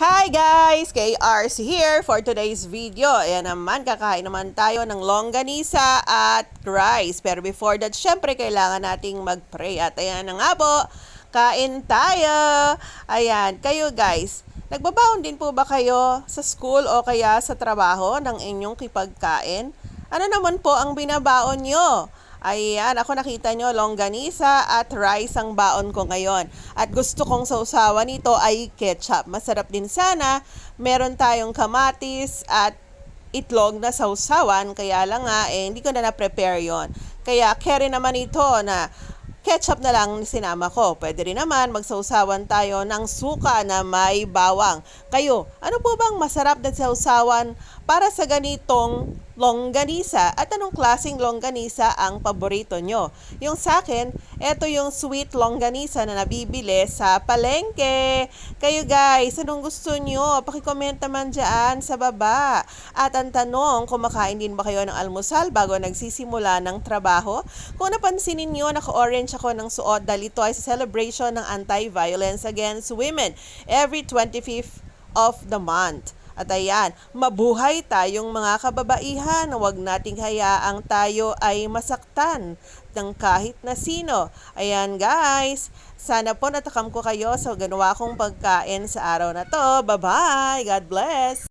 Hi guys! KRC here for today's video. Ayan naman, kakain naman tayo ng longganisa at rice. Pero before that, syempre kailangan nating mag-pray. At ayan na nga po, kain tayo! Ayan, kayo guys, nagbabaon din po ba kayo sa school o kaya sa trabaho ng inyong kipagkain? Ano naman po ang binabaon nyo? Ayan, ako nakita nyo, longganisa at rice ang baon ko ngayon. At gusto kong sausawan nito ay ketchup. Masarap din sana. Meron tayong kamatis at itlog na sausawan. Kaya lang nga, eh, hindi ko na na-prepare yon. Kaya carry naman ito na ketchup na lang sinama ko. Pwede rin naman magsausawan tayo ng suka na may bawang. Kayo, ano po bang masarap na sausawan para sa ganitong longganisa at anong klaseng longganisa ang paborito nyo. Yung sa akin, eto yung sweet longganisa na nabibili sa palengke. Kayo guys, anong gusto nyo? Pakicomment naman dyan sa baba. At ang tanong, kumakain din ba kayo ng almusal bago nagsisimula ng trabaho? Kung napansin ninyo, naka-orange ako ng suot dahil ito ay sa celebration ng anti-violence against women every 25th of the month. At ayan, mabuhay tayong mga kababaihan. Huwag nating hayaang tayo ay masaktan ng kahit na sino. Ayan guys, sana po natakam ko kayo sa ganawa kong pagkain sa araw na to. Bye-bye! God bless!